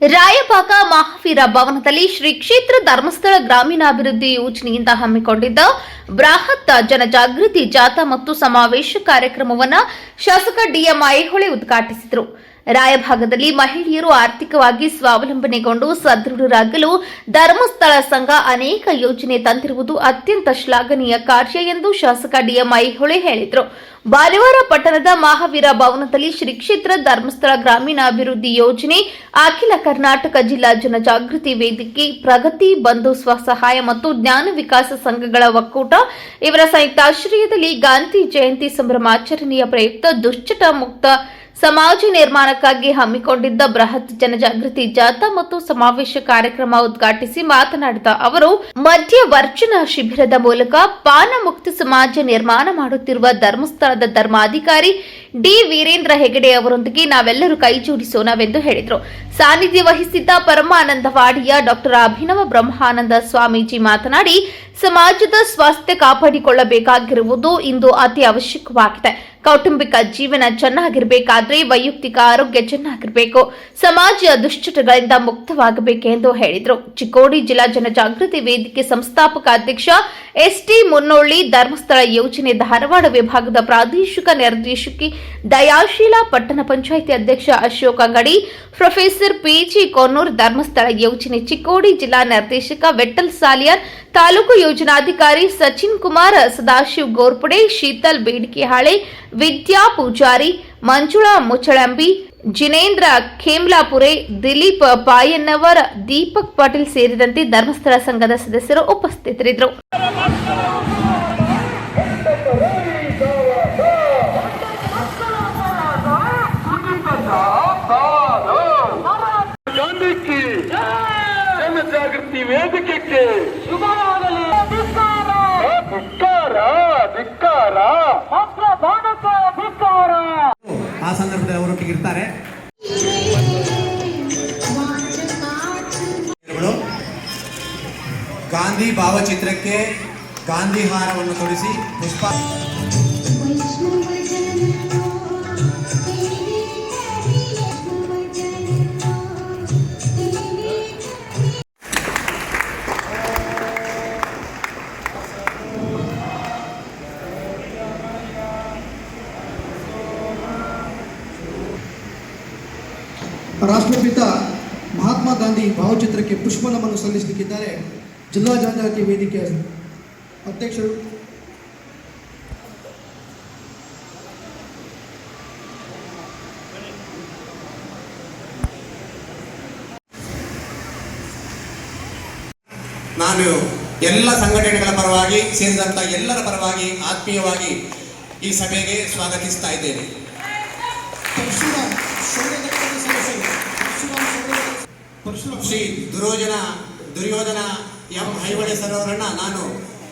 ರಾಯಬಾಗ ಮಹಾವೀರ ಭವನದಲ್ಲಿ ಶ್ರೀ ಕ್ಷೇತ್ರ ಧರ್ಮಸ್ಥಳ ಗ್ರಾಮೀಣಾಭಿವೃದ್ಧಿ ಯೋಜನೆಯಿಂದ ಹಮ್ಮಿಕೊಂಡಿದ್ದ ಬೃಹತ್ ಜನಜಾಗೃತಿ ಜಾಥಾ ಮತ್ತು ಸಮಾವೇಶ ಕಾರ್ಯಕ್ರಮವನ್ನು ಶಾಸಕ ಡಿಎಂ ಐಹೊಳೆ ಉದ್ಘಾಟಿಸಿದರು. ರಾಯಭಾಗದಲ್ಲಿ ಮಹಿಳೆಯರು ಆರ್ಥಿಕವಾಗಿ ಸ್ವಾವಲಂಬನೆಗೊಂಡು ಸದೃಢರಾಗಲು ಧರ್ಮಸ್ಥಳ ಸಂಘ ಅನೇಕ ಯೋಜನೆ ತಂದಿರುವುದು ಅತ್ಯಂತ ಶ್ಲಾಘನೀಯ ಕಾರ್ಯ ಎಂದು ಶಾಸಕ ಡಿಎಂ ಐಹೊಳೆ ಹೇಳಿದರು. ಭಾನುವಾರ ಪಟ್ಟಣದ ಮಹಾವೀರ ಭವನದಲ್ಲಿ ಶ್ರೀ ಕ್ಷೇತ್ರ ಧರ್ಮಸ್ಥಳ ಗ್ರಾಮೀಣಾಭಿವೃದ್ಧಿ ಯೋಜನೆ, ಅಖಿಲ ಕರ್ನಾಟಕ ಜಿಲ್ಲಾ ಜನಜಾಗೃತಿ ವೇದಿಕೆ, ಪ್ರಗತಿ ಬಂಧು ಸ್ವಸಹಾಯ ಮತ್ತು ಜ್ಞಾನ ವಿಕಾಸ ಸಂಘಗಳ ಒಕ್ಕೂಟ. ಇವರ ಸಂಯುಕ್ತಾಶ್ರಯದಲ್ಲಿ ಗಾಂಧಿ ಜಯಂತಿ ಸಂಭ್ರಮಾಚರಣೆಯ ಪ್ರಯುಕ್ತ ದುಶ್ಚಟ ಮುಕ್ತ ಸಮಾಜ ನಿರ್ಮಾಣಕ್ಕಾಗಿ ಹಮ್ಮಿಕೊಂಡಿದ್ದ ಬೃಹತ್ ಜನಜಾಗೃತಿ ಜಾಥಾ ಮತ್ತು ಸಮಾವೇಶ ಕಾರ್ಯಕ್ರಮ ಉದ್ಘಾಟಿಸಿ ಮಾತನಾಡಿದ ಅವರು ಮದ್ಯವರ್ಜನ ಶಿಬಿರದ ಮೂಲಕ ಪಾನ ಮುಕ್ತ ಸಮಾಜ ನಿರ್ಮಾಣ ಮಾಡುತ್ತಿರುವ ಧರ್ಮಸ್ಥಳದ ಧರ್ಮಾಧಿಕಾರಿ ಡಿ ವೀರೇಂದ್ರ ಹೆಗಡೆ ಅವರೊಂದಿಗೆ ನಾವೆಲ್ಲರೂ ಕೈಜೋಡಿಸೋಣವೆಂದು ಹೇಳಿದರು. ಸಾನ್ನಿಧ್ಯ ವಹಿಸಿದ್ದ ಪರಮಾನಂದವಾಡಿಯ ಡಾಕ್ಟರ್ ಅಭಿನವ ಬ್ರಹ್ಮಾನಂದ ಸ್ವಾಮೀಜಿ ಮಾತನಾಡಿ, ಸಮಾಜದ ಸ್ವಾಸ್ಥ್ಯ ಕಾಪಾಡಿಕೊಳ್ಳಬೇಕಾಗಿರುವುದು ಇಂದು ಅತಿ ಅವಶ್ಯಕವಾಗಿದೆ. ಕೌಟುಂಬಿಕ ಜೀವನ ಚೆನ್ನಾಗಿರಬೇಕಾದ್ರೆ ವೈಯಕ್ತಿಕ ಆರೋಗ್ಯ ಚೆನ್ನಾಗಿರಬೇಕು. ಸಮಾಜ ದುಶ್ಚಟಗಳಿಂದ ಮುಕ್ತವಾಗಬೇಕೆಂದು ಹೇಳಿದರು. ಚಿಕ್ಕೋಡಿ ಜಿಲ್ಲಾ ಜನಜಾಗೃತಿ ವೇದಿಕೆ ಸಂಸ್ಥಾಪಕ ಅಧ್ಯಕ್ಷ ಎಸ್ಟಿ ಮುನ್ನೋಳ್ಳಿ ಧರ್ಮಸ್ಥಳ ಯೋಜನೆ ಧಾರವಾಡ ವಿಭಾಗದ ಪ್ರಾದೇಶಿಕ ನಿರ್ದೇಶಕಿ ದಯಾಶೀಲ ಪಟ್ಟಣ ಪಂಚಾಯಿತಿ ಅಧ್ಯಕ್ಷ ಅಶೋಕ್ ಅಂಗಡಿ, ಪ್ರೊಫೆಸರ್ ಪಿಜಿ ಕೊನ್ನೂರ್ ಧರ್ಮಸ್ಥಳ ಯೋಜನೆ ಚಿಕ್ಕೋಡಿ ಜಿಲ್ಲಾ ನಿರ್ದೇಶಕ ವೆಟ್ಟಲ್ ಸಾಲಿಯರ್, ತಾಲೂಕು ಯೋಜನಾಧಿಕಾರಿ ಸಚಿನ್ ಕುಮಾರ್, ಸದಾಶಿವ್ ಗೋರ್ಪಡೆ, ಶೀತಲ್ ಬೇಡಿಕೆಹಾಳೆ, ವಿದ್ಯಾ ಪೂಜಾರಿ ಮಂಜುಳಾ ಮುಚ್ಚಳಂಬಿ, ಜಿನೇಂದ್ರ ಖೇಮ್ಲಾಪುರೆ, ದಿಲೀಪ್ ಪಾಯನ್ನವರ್ ದೀಪಕ್ ಪಾಟೀಲ್ ಸೇರಿದಂತೆ ಧರ್ಮಸ್ಥಳ ಸಂಘದ ಸದಸ್ಯರು ಉಪಸ್ಥಿತರಿದ್ದರು. ಆ ಸಂದರ್ಭದಲ್ಲಿ ಅವರೊಟ್ಟಿಗೆ ಇರ್ತಾರೆ. ಗಾಂಧಿ ಭಾವಚಿತ್ರಕ್ಕೆ ಗಾಂಧಿ ಹಾರವನ್ನು ತೊಡಿಸಿ ಪುಷ್ಪ. ಭಾವಚಿತ್ರಕ್ಕೆ ಪುಷ್ಪನಮನ ಸಲ್ಲಿಸಲಿಕ್ಕಿದ್ದಾರೆ ಜಿಲ್ಲಾ ಜನಜಾತಿ ವೇದಿಕೆಯ ಅಧ್ಯಕ್ಷರು. ನಾನು ಎಲ್ಲ ಸಂಘಟನೆಗಳ ಪರವಾಗಿ ಸೇರಿದಂತ ಎಲ್ಲರ ಪರವಾಗಿ ಆತ್ಮೀಯವಾಗಿ ಈ ಸಭೆಗೆ ಸ್ವಾಗತಿಸ್ತಾ ಇದ್ದೇನೆ. ಶ್ರೀ ದುರೋಜನ ದುರ್ಯೋಧನ ಎಂ ಹೈವಳೆ ಸರೋವರಣ್ಣ ಅವರನ್ನ ನಾನು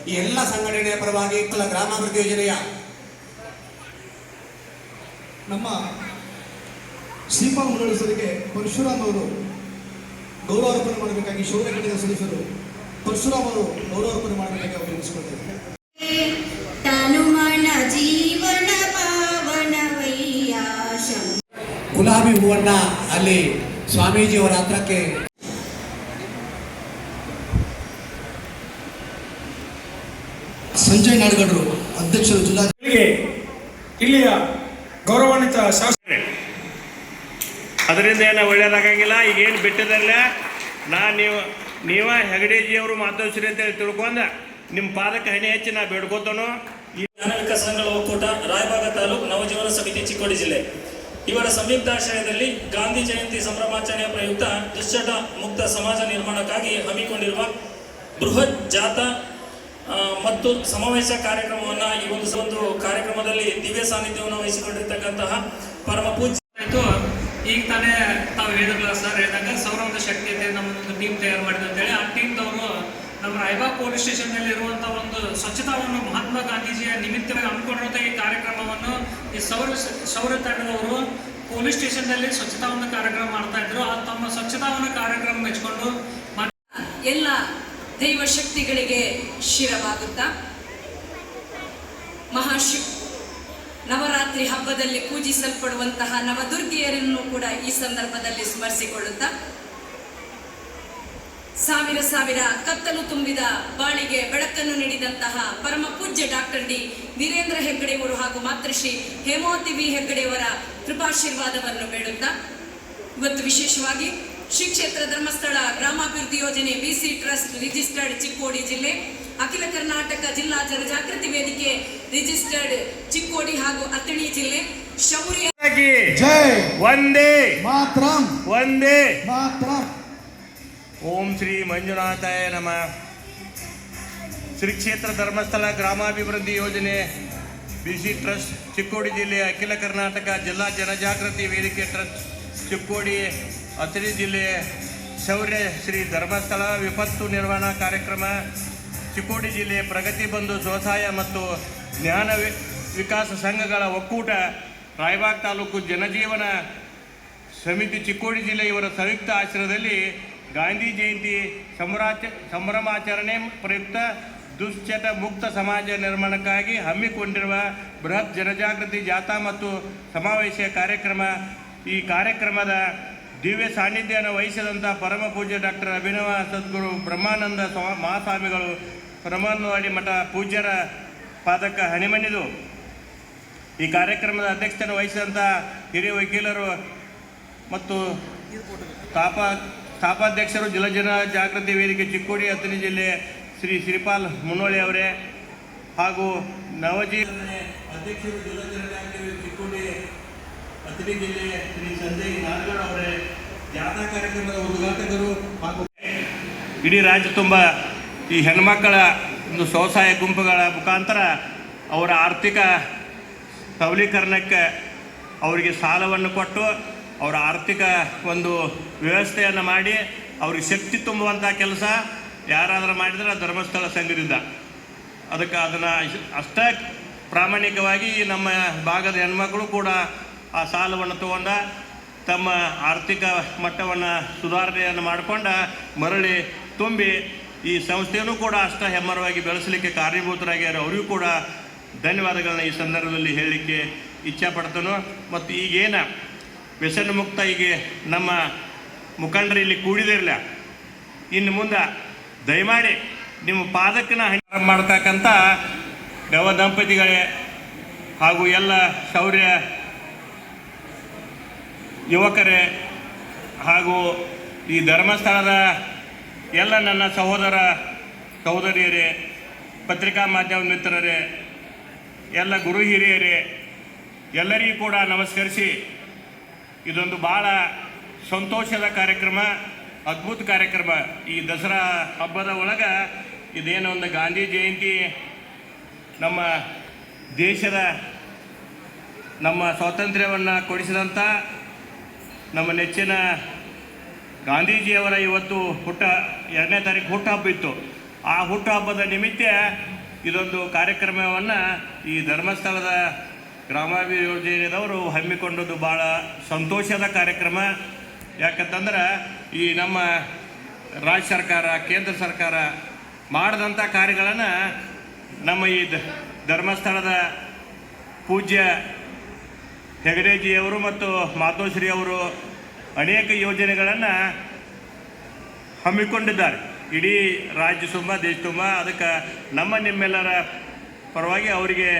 ಈ ಎಲ್ಲ ಸಂಘಟನೆಯ ಪರವಾಗಿ ಕಲ ಗ್ರಾಮಾಭಿವೃದ್ಧಿ ಯೋಜನೆಯ ನಮ್ಮ ಶ್ರೀಪಾಲ್ ಮುರಳಿಸರಿಗೆ ಪರಶುರಾಮ್ ಅವರು ಗೌರವಾರ್ಪಣೆ ಮಾಡಬೇಕಾಗಿ ಶೌರ್ಯ ಘಟಕದ ಸದಸ್ಯರು ಪರಶುರಾಮ್ ಅವರು ಗೌರವಾರ್ಪಣೆ ಮಾಡಬೇಕಾಗಿ ಅವರು ಪಾವನವಯ್ಯಾಶಂ ಗುಲಾಬಿ ಹೂವನ್ನ ಅಲ್ಲಿ ಸ್ವಾಮೀಜಿಯವರ ಹತ್ರಕ್ಕೆ ಸಂಜಯ್ ನಾಡ್ಗಡ್ರು ಅಧ್ಯಕ್ಷರು ಜಿಲ್ಲಾ ಇಲ್ಲಿಯ ಗೌರವಾನ್ವಿತ ಶಾಸಕ ಅದರಿಂದ ಏನೋ ಒಳ್ಳೇದಾಗಂಗಿಲ್ಲ. ಈಗ ಏನು ಬಿಟ್ಟಿದ್ದಲ್ಲ ನಾ ನೀವು ನೀವ ಹೆಗಡೇಜಿಯವರು ಮಾತಾಡ್ಸ್ರಿ ಅಂತೇಳಿ ತಿಳ್ಕೊಂಡ ನಿಮ್ಮ ಪಾದಕ್ಕೆ ಹಣೆ ಹೆಚ್ಚಿ ನಾ ಬೇಡ್ಕೋತಾನೋ. ಈ ಜ್ಞಾನ ವಿಕಾಸ ಸಂಘಗಳ ಒಕ್ಕೂಟ ರಾಯಬಾಗ ತಾಲೂಕು ನವಜೀವನ ಸಮಿತಿ ಚಿಕ್ಕೋಡಿ ಜಿಲ್ಲೆ. ಇವರ ಸಂಯುಕ್ತಾಶ್ರಯದಲ್ಲಿ ಗಾಂಧಿ ಜಯಂತಿ ಸಂಭ್ರಮಾಚರಣೆಯ ಪ್ರಯುಕ್ತ ದುಶ್ಚಟ ಮುಕ್ತ ಸಮಾಜ ನಿರ್ಮಾಣಕ್ಕಾಗಿ ಹಮ್ಮಿಕೊಂಡಿರುವ ಬೃಹತ್ ಜಾಥಾ ಮತ್ತು ಸಮಾವೇಶ ಕಾರ್ಯಕ್ರಮವನ್ನು ಈ ಒಂದು ಒಂದು ಕಾರ್ಯಕ್ರಮದಲ್ಲಿ ದಿವ್ಯ ಸಾನ್ನಿಧ್ಯವನ್ನು ವಹಿಸಿಕೊಂಡಿರ್ತಕ್ಕಂತಹ ಪರಮ ಆಯ್ತು. ಈಗ ತಾನೇ ತಾವು ಹೇಳಿದ್ರಲ್ಲ ಸರ್ ಹೇಳಿದಾಗ ಸೌರಮದ ಶಕ್ತಿ ನಮ್ಮ ಟೀಮ್ ತಯಾರು ಮಾಡಿದೆ ಅಂತೇಳಿ ಆ ಟೀಮ್ದವರು ನಮ್ಮ ರಾಯಬಾಗ್ ಪೊಲೀಸ್ ಸ್ಟೇಷನ್ನಲ್ಲಿ ಇರುವಂಥ ಒಂದು ಸ್ವಚ್ಛತಾವನ್ನು ಮಹಾತ್ಮ ಗಾಂಧೀಜಿಯ ನಿಮಿತ್ತವಾಗಿ ಹಮ್ಮಿಕೊಂಡಿರುವಂಥ ಈ ಕಾರ್ಯಕ್ರಮವನ್ನು ಈ ಸೌರ ಸೌರ ತಂಡದವರು ಪೊಲೀಸ್ ಸ್ಟೇಷನ್ನಲ್ಲಿ ಸ್ವಚ್ಛತಾವನ್ನು ಕಾರ್ಯಕ್ರಮ ಮಾಡ್ತಾ ಇದ್ರು. ಆ ತಮ್ಮ ಸ್ವಚ್ಛತಾವನ್ನು ಕಾರ್ಯಕ್ರಮ ಮೆಚ್ಚಿಕೊಂಡು ಎಲ್ಲ ದೈವ ಶಕ್ತಿಗಳಿಗೆ ಶಿರವಾಗುತ್ತಾ ಮಹಾಶಿವ ನವರಾತ್ರಿ ಹಬ್ಬದಲ್ಲಿ ಪೂಜಿಸಲ್ಪಡುವಂತಹ ನವದುರ್ಗಿಯರನ್ನು ಕೂಡ ಈ ಸಂದರ್ಭದಲ್ಲಿ ಸ್ಮರಿಸಿಕೊಳ್ಳುತ್ತಾ ಸಾವಿರ ಸಾವಿರ ಕತ್ತಲು ತುಂಬಿದ ಬಾಳಿಗೆ ಬೆಳಕನ್ನು ನೀಡಿದಂತಹ ಪರಮ ಪೂಜ್ಯ ಡಾಕ್ಟರ್ ಡಿ ವೀರೇಂದ್ರ ಹೆಗ್ಗಡೆಯವರು ಹಾಗೂ ಮಾತೃಶ್ರೀ ಹೇಮಾವತಿ ವಿ ಹೆಗ್ಗಡೆಯವರ ಕೃಪಾಶೀರ್ವಾದವನ್ನು ಬೇಡುತ್ತಾ. ಇವತ್ತು ವಿಶೇಷವಾಗಿ ಶ್ರೀ ಕ್ಷೇತ್ರ ಧರ್ಮಸ್ಥಳ ಗ್ರಾಮಾಭಿವೃದ್ಧಿ ಯೋಜನೆ ಬಿಸಿ ಟ್ರಸ್ಟ್ ರಿಜಿಸ್ಟರ್ಡ್ ಚಿಕ್ಕೋಡಿ ಜಿಲ್ಲೆ ಅಖಿಲ ಕರ್ನಾಟಕ ಜಿಲ್ಲಾ ಜನಜಾಗೃತಿ ವೇದಿಕೆ ರಿಜಿಸ್ಟರ್ಡ್ ಚಿಕ್ಕೋಡಿ ಹಾಗೂ ಅಥಣಿ ಜಿಲ್ಲೆ ಶೌರ್ಯ ಜೈ. ಒಂದೇ ಮಾತ್ರ. ಒಂದೇ ಮಾತ್ರಂ. ಓಂ ಶ್ರೀ ಮಂಜುನಾಥಾಯ ನಮ. ಶ್ರೀ ಕ್ಷೇತ್ರ ಧರ್ಮಸ್ಥಳ ಗ್ರಾಮಾಭಿವೃದ್ಧಿ ಯೋಜನೆ, ಬಿಸಿ ಟ್ರಸ್ಟ್, ಚಿಕ್ಕೋಡಿ ಜಿಲ್ಲೆ ಅಖಿಲ ಕರ್ನಾಟಕ ಜಿಲ್ಲಾ ಜನಜಾಗೃತಿ ವೇದಿಕೆ ಟ್ರಸ್ಟ್, ಚಿಕ್ಕೋಡಿ, ಅಥಣಿ ಜಿಲ್ಲೆ ಶೌರ್ಯ ಶ್ರೀ ಧರ್ಮಸ್ಥಳ ವಿಪತ್ತು ನಿರ್ವಹಣಾ ಕಾರ್ಯಕ್ರಮ, ಚಿಕ್ಕೋಡಿ ಜಿಲ್ಲೆ ಪ್ರಗತಿ ಬಂಧು ಸ್ವಸಹಾಯ ಮತ್ತು ಜ್ಞಾನ ವಿಕಾಸ ಸಂಘಗಳ ಒಕ್ಕೂಟ, ರಾಯಬಾಗ್ ತಾಲೂಕು ಜನಜೀವನ ಸಮಿತಿ ಚಿಕ್ಕೋಡಿ ಜಿಲ್ಲೆ ಇವರ ಸಂಯುಕ್ತ ಆಶ್ರಯದಲ್ಲಿ ಗಾಂಧಿ ಜಯಂತಿ ಸಂಭ್ರಾಚ ಸಂಭ್ರಮಾಚರಣೆ ಪ್ರಯುಕ್ತ ದುಶ್ಚಟ ಮುಕ್ತ ಸಮಾಜ ನಿರ್ಮಾಣಕ್ಕಾಗಿ ಹಮ್ಮಿಕೊಂಡಿರುವ ಬೃಹತ್ ಜನಜಾಗೃತಿ ಜಾಥಾ ಮತ್ತು ಸಮಾವೇಶ ಕಾರ್ಯಕ್ರಮ. ಈ ಕಾರ್ಯಕ್ರಮದ ದಿವ್ಯ ಸಾನ್ನಿಧ್ಯವನ್ನು ವಹಿಸಿದಂಥ ಪರಮ ಪೂಜ್ಯ ಡಾಕ್ಟರ್ ಅಭಿನವ ಸದ್ಗುರು ಬ್ರಹ್ಮಾನಂದ ಸ್ವಾ, ಮಹಾಸ್ವಾಮಿಗಳು ಪರಮಾನವಾಡಿ ಮಠ ಪೂಜ್ಯರ ಪಾದಕ ಹಣಿಮಣಿದು ಈ ಕಾರ್ಯಕ್ರಮದ ಅಧ್ಯಕ್ಷತೆಯನ್ನು ವಹಿಸಿದಂಥ ಹಿರಿಯ ವಕೀಲರು ಮತ್ತು ಸ್ಥಾಪ ಸ್ಥಾಪಾಧ್ಯಕ್ಷರು ಜಲಜನ ಜಾಗೃತಿ ವೇದಿಕೆ ಚಿಕ್ಕೋಡಿ ಅಥಣಿ ಜಿಲ್ಲೆ ಶ್ರೀ ಶ್ರೀಪಾಲ್ ಮುನ್ನೋಳಿ ಅವರೇ ಹಾಗೂ ನವಜಿ ಅಧ್ಯಕ್ಷರು ಜಲಜನ ಜಾಗೃತಿ ಚಿಕ್ಕೋಡಿ ಅಥಣಿ ಜಿಲ್ಲೆ ಶ್ರೀ ಸಂಜಯ್ ನಾಗರ ಅವರೇ ಜಾಥಾ ಕಾರ್ಯಕ್ರಮದ ಉದ್ಘಾಟಕರು ಹಾಗೂ ಇಡೀ ರಾಜ್ಯ ತುಂಬ ಈ ಹೆಣ್ಮಕ್ಕಳ ಒಂದು ಸ್ವಸಹಾಯ ಗುಂಪುಗಳ ಮುಖಾಂತರ ಅವರ ಆರ್ಥಿಕ ಸಬಲೀಕರಣಕ್ಕೆ ಅವರಿಗೆ ಸಾಲವನ್ನು ಕೊಟ್ಟು ಅವರ ಆರ್ಥಿಕ ಒಂದು ವ್ಯವಸ್ಥೆಯನ್ನು ಮಾಡಿ, ಅವ್ರಿಗೆ ಶಕ್ತಿ ತುಂಬುವಂಥ ಕೆಲಸ ಯಾರಾದರೂ ಮಾಡಿದರೆ ಧರ್ಮಸ್ಥಳ ಸಂಘದಿಂದ. ಅದಕ್ಕೆ ಅದನ್ನು ಅಷ್ಟೇ ಪ್ರಾಮಾಣಿಕವಾಗಿ ನಮ್ಮ ಭಾಗದ ಹೆಣ್ಮಕ್ಳು ಕೂಡ ಆ ಸಾಲವನ್ನು ತಗೊಂಡ, ತಮ್ಮ ಆರ್ಥಿಕ ಮಟ್ಟವನ್ನು ಸುಧಾರಣೆಯನ್ನು ಮಾಡಿಕೊಂಡ ಮರಳಿ ತುಂಬಿ ಈ ಸಂಸ್ಥೆಯನ್ನು ಕೂಡ ಅಷ್ಟ ಹೆಮ್ಮರವಾಗಿ ಬೆಳೆಸಲಿಕ್ಕೆ ಕಾರ್ಯಭೂತರಾಗ್ಯಾರ ಅವರಿಗೂ ಕೂಡ ಧನ್ಯವಾದಗಳನ್ನ ಈ ಸಂದರ್ಭದಲ್ಲಿ ಹೇಳಲಿಕ್ಕೆ ಇಚ್ಛಾಪಡ್ತೇನೆ ಮತ್ತು ಈಗೇನ ವ್ಯಸನ ಮುಕ್ತ ಈಗ ನಮ್ಮ ಮುಖಂಡರು ಇಲ್ಲಿ ಕೂಡಿದಿರಲ್ಲ ಇನ್ನು ಮುಂದೆ ದಯಮಾಡಿ ನಿಮ್ಮ ಪಾದಕ್ಕನ ಮಾಡ್ತಕ್ಕಂಥ ಗವ ದಂಪತಿಗಳೇ ಹಾಗೂ ಎಲ್ಲ ಶೌರ್ಯ ಯುವಕರೇ ಹಾಗೂ ಈ ಧರ್ಮಸ್ಥಳದ ಎಲ್ಲ ನನ್ನ ಸಹೋದರ ಸಹೋದರಿಯರೇ, ಪತ್ರಿಕಾ ಮಾಧ್ಯಮ ಮಿತ್ರರೇ, ಎಲ್ಲ ಗುರು ಹಿರಿಯರೇ, ಎಲ್ಲರಿಗೂ ಕೂಡ ನಮಸ್ಕರಿಸಿ ಇದೊಂದು ಭಾಳ ಸಂತೋಷದ ಕಾರ್ಯಕ್ರಮ, ಅದ್ಭುತ ಕಾರ್ಯಕ್ರಮ. ಈ ದಸರಾ ಹಬ್ಬದ ಒಳಗೆ ಇದೇನು ಒಂದು ಗಾಂಧಿ ಜಯಂತಿ ನಮ್ಮ ದೇಶದ ನಮ್ಮ ಸ್ವಾತಂತ್ರ್ಯವನ್ನು ಕೊಡಿಸಿದಂಥ ನಮ್ಮ ನೆಚ್ಚಿನ ಗಾಂಧೀಜಿಯವರ ಇವತ್ತು ಹುಟ್ಟ, ಎರಡನೇ ತಾರೀಕು ಹುಟ್ಟುಹಬ್ಬ ಇತ್ತು. ಆ ಹುಟ್ಟುಹಬ್ಬದ ನಿಮಿತ್ತ ಇದೊಂದು ಕಾರ್ಯಕ್ರಮವನ್ನು ಈ ಧರ್ಮಸ್ಥಳದ ಗ್ರಾಮಾಭಿವೃದ್ಧಿ ಯೋಜನೆದವರು ಹಮ್ಮಿಕೊಂಡದ್ದು ಭಾಳ ಸಂತೋಷದ ಕಾರ್ಯಕ್ರಮ. ಯಾಕಂತಂದ್ರೆ ಈ ನಮ್ಮ ರಾಜ್ಯ ಸರ್ಕಾರ, ಕೇಂದ್ರ ಸರ್ಕಾರ ಮಾಡಿದಂಥ ಕಾರ್ಯಗಳನ್ನು ನಮ್ಮ ಈ ಧರ್ಮಸ್ಥಳದ ಪೂಜ್ಯ ಹೆಗಡೆಜಿಯವರು ಮತ್ತು ಮಾತೋಶ್ರೀ ಅವರು ಅನೇಕ ಯೋಜನೆಗಳನ್ನು ಹಮ್ಮಿಕೊಂಡಿದ್ದಾರೆ. ಇಡೀ ರಾಜ್ಯ ತುಂಬ, ದೇಶ ತುಂಬ. ಅದಕ್ಕೆ ನಮ್ಮ ನಿಮ್ಮೆಲ್ಲರ ಪರವಾಗಿ ಅವರಿಗೆ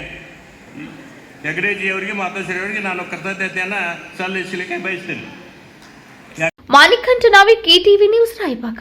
ಹೆಗಡೆಜಿಯವರಿಗೆ ಮಾತಾಶ್ರೀ ಅವರಿಗೆ ನಾನು ಕೃತಜ್ಞತೆಯನ್ನು ಸಲ್ಲಿಸಲಿಕ್ಕೆ ಬಯಸ್ತೇನೆ. Manikanta Navi KTV news Raybag